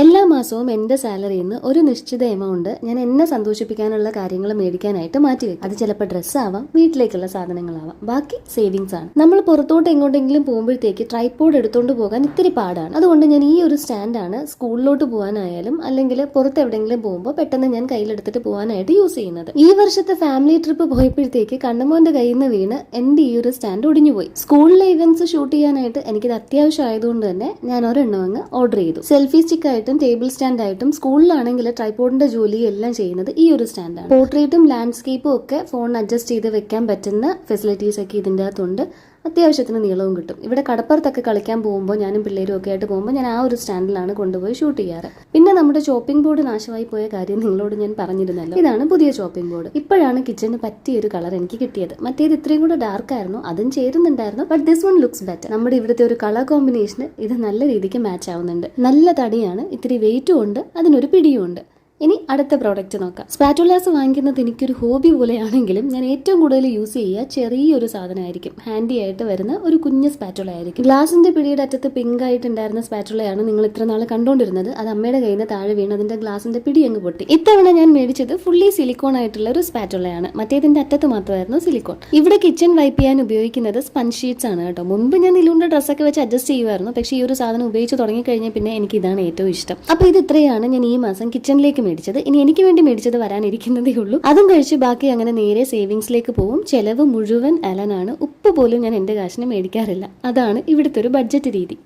എല്ലാ മാസവും എന്റെ സാലറിയിൽ നിന്ന് ഒരു നിശ്ചിത എമൗണ്ട് ഞാൻ എന്നെ സന്തോഷിപ്പിക്കാനുള്ള കാര്യങ്ങൾ മേടിക്കാനായിട്ട് മാറ്റി വെക്കും. അത് ചിലപ്പോൾ ഡ്രസ്സാവാം വീട്ടിലേക്കുള്ള സാധനങ്ങളാവാം. ബാക്കി സേവിങ്സ് ആണ്. നമ്മൾ പുറത്തോട്ട് എങ്ങോട്ടെങ്കിലും പോകുമ്പോഴത്തേക്ക് ട്രൈപ്പോഡ് എടുത്തുകൊണ്ട് പോകാൻ ഇത്തിരി പാടാണ്. അതുകൊണ്ട് ഞാൻ ഈ ഒരു സ്റ്റാൻഡാണ് സ്കൂളിലോട്ട് പോകാനായാലും അല്ലെങ്കിൽ പുറത്ത് എവിടെയെങ്കിലും പോകുമ്പോൾ പെട്ടെന്ന് ഞാൻ കയ്യിലെടുത്തിട്ട് പോകാനായിട്ട് യൂസ് ചെയ്യുന്നത്. ഈ വർഷത്തെ ഫാമിലി ട്രിപ്പ് പോയപ്പോഴത്തേക്ക് കണ്ണമോന്റെ കയ്യിൽ നിന്ന് വീണ് എന്റെ ഈ ഒരു സ്റ്റാൻഡ് ഒടിഞ്ഞുപോയി സ്കൂളിലെ ഇവന്റ്സ് ഷൂട്ട് ചെയ്യാനായിട്ട് എനിക്കിത് അത്യാവശ്യം ആയതുകൊണ്ട് തന്നെ ഞാൻ ഒരെണ്ണം അങ്ങ് ഓർഡർ ചെയ്തു. സെൽഫി സ്റ്റിക്ക് ആയിട്ടും ടേബിൾ സ്റ്റാൻഡ് ആയിട്ടും സ്കൂളിലാണെങ്കിൽ ട്രൈപോഡിന്റെ ജോലി എല്ലാം ചെയ്യുന്നത് ഈ ഒരു സ്റ്റാൻഡാണ്. പോർട്രേറ്റും ലാൻഡ്സ്കേപ്പും ഒക്കെ ഫോൺ അഡ്ജസ്റ്റ് ചെയ്ത് വെക്കാൻ പറ്റുന്ന ഫെസിലിറ്റീസ് ഒക്കെ ഇതിന്റെ അകത്തുണ്ട്. അത്യാവശ്യത്തിന് നീളവും കിട്ടും. ഇവിടെ കടപ്പുറത്തൊക്കെ കളിക്കാൻ പോകുമ്പോൾ ഞാനും പിള്ളേരും ഒക്കെ ആയിട്ട് പോകുമ്പോൾ ഞാൻ ആ ഒരു സ്റ്റാൻഡിലാണ് കൊണ്ടുപോയി ഷൂട്ട് ചെയ്യാറ്. പിന്നെ നമ്മുടെ ഷോപ്പിംഗ് ബോർഡ് നാശമായി പോയ കാര്യം നിങ്ങളോട് ഞാൻ പറഞ്ഞിരുന്നല്ലോ. ഇതാണ് പുതിയ ഷോപ്പിംഗ് ബോർഡ്. ഇപ്പോഴാണ് കിച്ചണിന് പറ്റിയ ഒരു കളർ എനിക്ക് കിട്ടിയത്. മറ്റേത് ഇത്രയും കൂടെ ഡാർക്ക് ആയിരുന്നു. അതും ചേരുന്നുണ്ടായിരുന്നു. But this one looks better നമ്മുടെ ഇവിടുത്തെ ഒരു കളർ കോമ്പിനേഷന് ഇത് നല്ല രീതിക്ക് മാച്ച് ആവുന്നുണ്ട്. നല്ല തടിയാണ്. ഇത്തിരി വെയിറ്റും ഉണ്ട് അതിനൊരു പിടിയും ഉണ്ട്. ഇനി അടുത്ത പ്രോഡക്റ്റ് നോക്കാം. സ്പാറ്റുലാസ് വാങ്ങിക്കുന്നത് എനിക്കൊരു ഹോബി പോലെയാണെങ്കിലും ഞാൻ ഏറ്റവും കൂടുതൽ യൂസ് ചെയ്യുക ചെറിയൊരു സാധനമായിരിക്കും. ഹാൻഡി ആയിട്ട് വരുന്ന ഒരു കുഞ്ഞ് സ്പാറ്റുല ആയിരിക്കും. ഗ്ലാസിന്റെ പിടിയുടെ അറ്റത്ത് പിങ്ക് ആയിട്ടുണ്ടായിരുന്ന സ്പാറ്റുലയാണ് നിങ്ങൾ ഇത്ര നാൾ കണ്ടുകൊണ്ടിരുന്നത് അത് അമ്മയുടെ കയ്യിൽ നിന്ന് താഴെ വീണ് അതിന്റെ ഗ്ലാസിന്റെ പിടി അങ്ങ് പൊട്ടി. ഇത്തവണ ഞാൻ മേടിച്ചത് ഫുള്ളി സിലിക്കോൺ ആയിട്ടുള്ള ഒരു സ്പാറ്റുലയാണ് മറ്റേതിന്റെ അറ്റത്ത് മാത്രമായിരുന്നു സിലിക്കോൺ ഇവിടെ കിച്ചൺ വൈപ്പ് ചെയ്യാൻ ഉപയോഗിക്കുന്നത് സ്പഞ്ച് ഷീറ്റ്സ് ആണ് കേട്ടോ. മുമ്പ് ഞാൻ നിലുവിന്റെ ഡ്രസ്സൊക്കെ വെച്ച് അഡ്ജസ്റ്റ് ചെയ്യുമായിരുന്നു. പക്ഷേ ഈ ഒരു സാധനം ഉപയോഗിച്ച് തുടങ്ങി കഴിഞ്ഞാൽ പിന്നെ എനിക്ക് ഇതാണ് ഏറ്റവും ഇഷ്ടം. അപ്പോൾ ഇത് ഇത്രയാണ് ഞാൻ ഈ മാസം കിച്ചണിലേക്ക് മേടിച്ചത്. ഇനി എനിക്ക് വേണ്ടി മേടിച്ചത് വരാനിരിക്കുന്നതേ ഉള്ളൂ. അതും കഴിച്ച് ബാക്കി അങ്ങനെ നേരെ സേവിങ്സിലേക്ക് പോകും ചെലവ് മുഴുവൻ അലനാണ്. ഉപ്പ് പോലും ഞാൻ എന്റെ കാശിന് മേടിക്കാറില്ല. അതാണ് ഇവിടുത്തെ ഒരു ബഡ്ജറ്റ് രീതി.